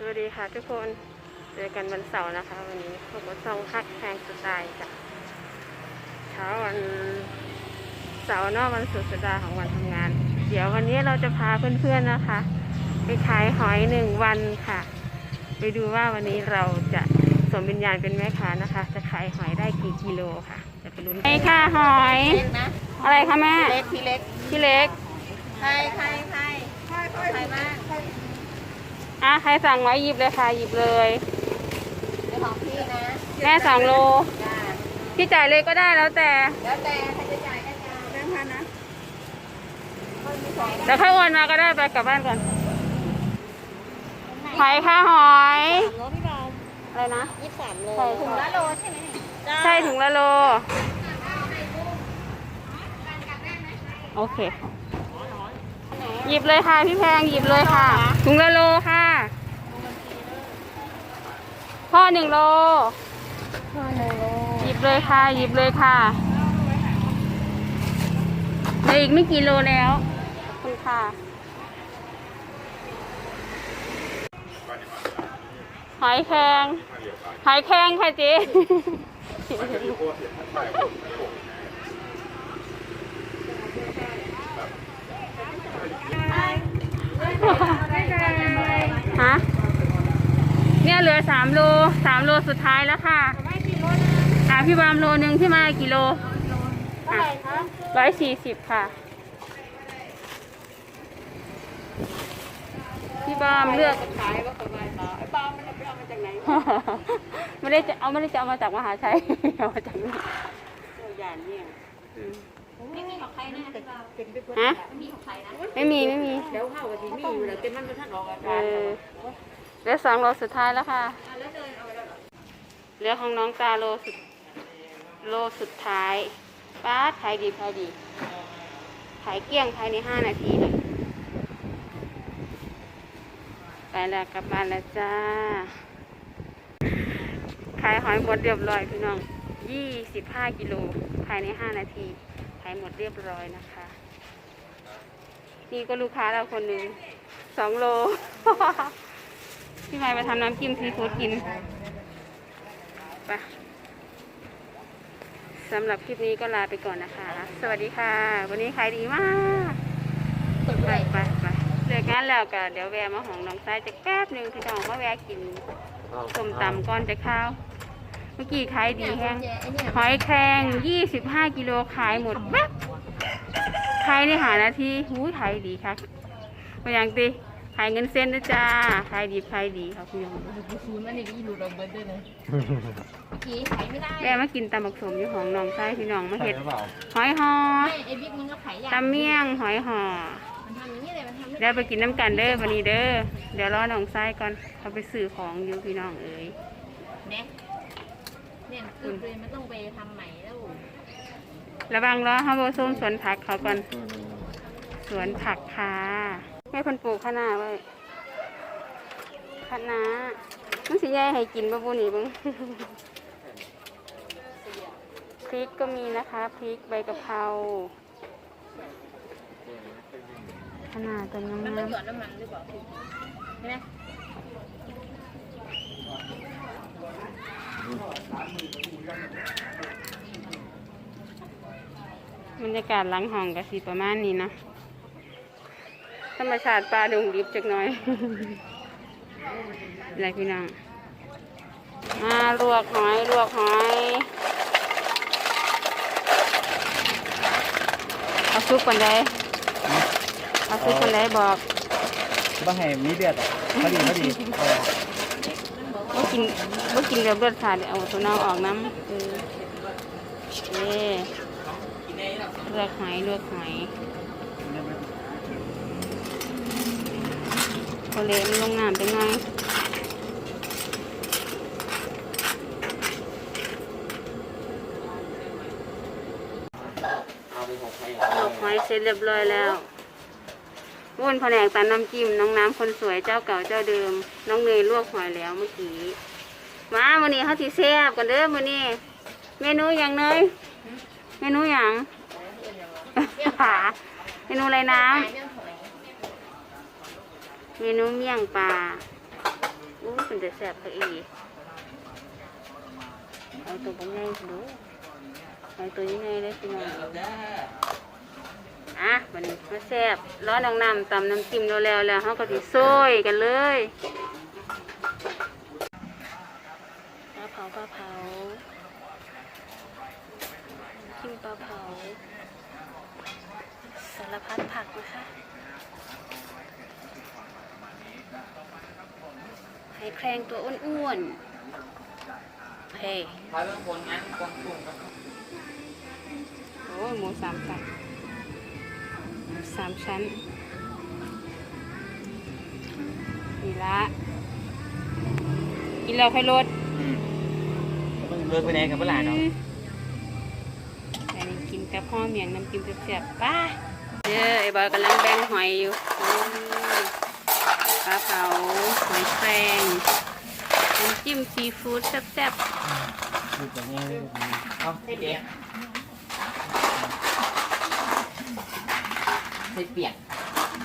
สวัสดีค่ะทุกคน เจอกันวันเสาร์นะคะ วันนี้พบกับช่องคักแพงสไตล์จ้ะเช้าวันเสาร์เนอกวันสุดสัปดาห์ของวันทำงาน เดี๋ยววันนี้เราจะพาเพื่อนๆนะคะ ไปขายหอยหนึ่งวันค่ะ ไปดูว่าวันนี้เราจะสวมวิญญาณเป็นแม่ค้านะคะ จะขายหอยได้กี่กิโลค่ะจะไปลุ้นไอ้ค่ะหอย เล็กนะอะไรคะแม่ เล็กพี่เล็กพี่เล็ก ใครใครใครใครใครมาก อะใครสั่งไว้หยิบเลยค่ะหยิบเลยเรื่องของพี่นะแม่สองโล จ้าพี่จ่ายเลยก็ได้แล้วแต่ แล้วแต่ใครจะจ่ายก็จ่ายแบงค์พันนะคนมีสองแต่ถ้าโอนมาก็ได้ไปกลับบ้านก่อนหอยค่ะหอยสามโลพี่บอมอะไรนะ ยี่สิบสามโลใช่ถุงละโลใช่ไหมเนี่ยใช่ถุงละโล โอเค หยิบเลยค่ะพี่แพงหยิบเลยค่ะถุงละโลค่ะ พ่อหนึ่งโลห้าโลหยิบเลยค่ะ หยิบเลยค่ะเหลืออีกไม่กี่โลแล้วขอบคุณค่ะหอยแครงหอยแครงค่ะเจ๊ ฮะ เนี่ยเหลือสามโลสามโลสุดท้ายแล้วค่ะอะพี่บามโลหนึ่งพี่มากี่โลร้อยสี่สิบค่ะ พี่บามเลือกขายว่าประมาณต่อไอ้บอมมันจะไปเอามาจากไหนไม่ได้จะเอาไม่ได้จะเอามาจากมหาชัยเอามาจากนี่ตัวอย่างเนี่ยอืมไม่มีของใครนะพี่บอมเป็นไปเพื่อฮะไม่มีของใครนะไม่มีไม่มีเดี๋ยวเข้ากับที่มีอยู่แล้วเต็มมันไม่ทันออกอาเอการอเห ลือสองโลสุดท้ายแล้วค่ะ เหลือของน้องตาโลสุดโลสุดท้ายป้าดขายดีขายดีขายเกลี้ยงภายในห้านาทีเลยไปแล้วกลับบ้านแล้วจ้า ขายหอยหมดเรียบร้อยพี่น้องยี่สิบห้ากิโลภายในห้านาที ขายหมดเรียบร้อยนะคะ นี่ก็ลูกค้าเราคนหนึ่งสองโล พี่ไม้ไปทำน้ำจิ้มซีฟู้ดกินไปสำหรับคลิปนี้ก็ลาไปก่อนนะคะ สวัสดีค่ะ วันนี้ขายดีมากไปไปไปเลิกงานแล้วก็เดี๋ยวแวะมาห้องน้องซ้ายจะแป๊บหนึ่งพี่น้องมาแวะกินส้มตำก้อนจะข้าว เมื่อกี้ขายดีแฮงหอยแครง25กิโลขายหมดแป๊บขายในหานาทีหูยขายดีครับมาอย่างตี ขายเงินเส้นนะจ้าขายดีขายดีครับพี่น้องศูนย์มันนี่ก็อีหลุดออกเบิร์ดด้วยนะขี่ขายไม่ได้แม่มากินตำบักสมอยู่ของน้องไส้พี่น้องมาใช่เห็ดหรือเปล่าหอยหอไม่ไอ้บิ๊กมึงก็ขายยาตำเมี่ยงหอยหอมันทำอย่างนี้เลยมันทำไม่เดี๋ยวไปกินน้ำกันเด้อวันนี้เด้อเดี๋ยวรอน้องไส้ก่อนเขาไปซื้อของอยู่พี่น้องเอ๋ยเนี่ยเนี่ยคือเลยมันต้องไปทำใหม่แล้วระวังรอฮับโบส้มสวนผักเขาก่อนสวนผักค่ะ ให้คนปลูกคะน้าไว้คะน้ามันสิยายให้กินบ่บุนี่เบึงพริกก็มีนะคะพริกใบกะเพราขนาดตัวงมันาต้องหยอดน้ำมันหรือเปล่าใช่ไหมบรรยากาศหลังห้องก็สีประมาณนี้นะ ธรรมชาติปลาดงดิบจักหน่อยอะไรพี่น้องมาลวกหอยลวกหอยเอาซุปก่อนได้เอาซุปก่อนได้บอกบ้าให้มีเดือดอะพอดีพอดีเออว่ากินว่ากินแบบรสชาติเอาตัวน้องออกน้ำเออเอลวกหอยลวกหอย โอเลมันลงน้ำไปหน่อยลวกหอยเสร็จเรียบร้อยแล้ววุ้นแผนกตันน้ำจิ้มน้องน้ำคนสวยเจ้าเก่าเจ้าเดิม น้องเนยลวกหอยแล้วเมื่อกี้มาวันนี้เขาทีแซ่บกันเด้อวันนี้ เมนูอย่างเนยเมนูอย่างเมนูอะไรน้ำ เมนูเมี่ยงปลาแต่แซบก็อีเอาตัวบางใหญ่ดูเอาตัวยังไงเลยพี่น้องอะวันนี้มาแซ่บร้อนน้องน้ำตำน้ำจิ้มแล้วแล้วแล้วเขาก็สิโซ่ยกันเลยปลาเผาปลาเผาจิ้มปลาเผาสารพัดผักนะคะ ให้แครงตัวอ้วนๆเฮ้พาเรื่องคนงั้นกวางตุ้งครับโอ้ยหมูสามชั้นหมูสามชั้นนี่ละกินแล้วค่อยลดอืมเบิ่งเลิกไปไหนกับเวลาเนาะอันนี้กินกับพ่อเมียงน้ำจิ้มแซ่บๆไป้าเด้อไอ้บอยกำลังแบ่งหอยอยู่อืมป ลาเผาหอยแครงน้ำจิ้มซีฟู้ดแซ่บดูแบบนี้เอาให้เด็กให้เปียก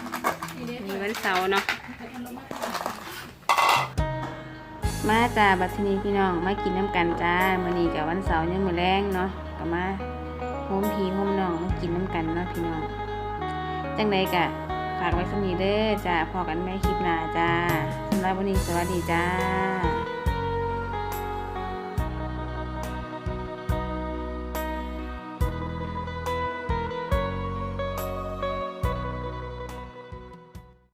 ๆมีวันเสาร์เนาะมาจ้าบัดทีนี้พี่น้องมากินน้ำกันจ้ามื้อนี้กับวันเสาร์ยังมื้อแรงเนาะก็มาโฮมพีโฮมน้องมากินน้ำกันเนาะพี่น้องจังใดกะ ฝากไว้สมีเด้อจ้าพอกันแม่คลิปหน้าจ้าสำหรับวันนี้สวัสดีจ้า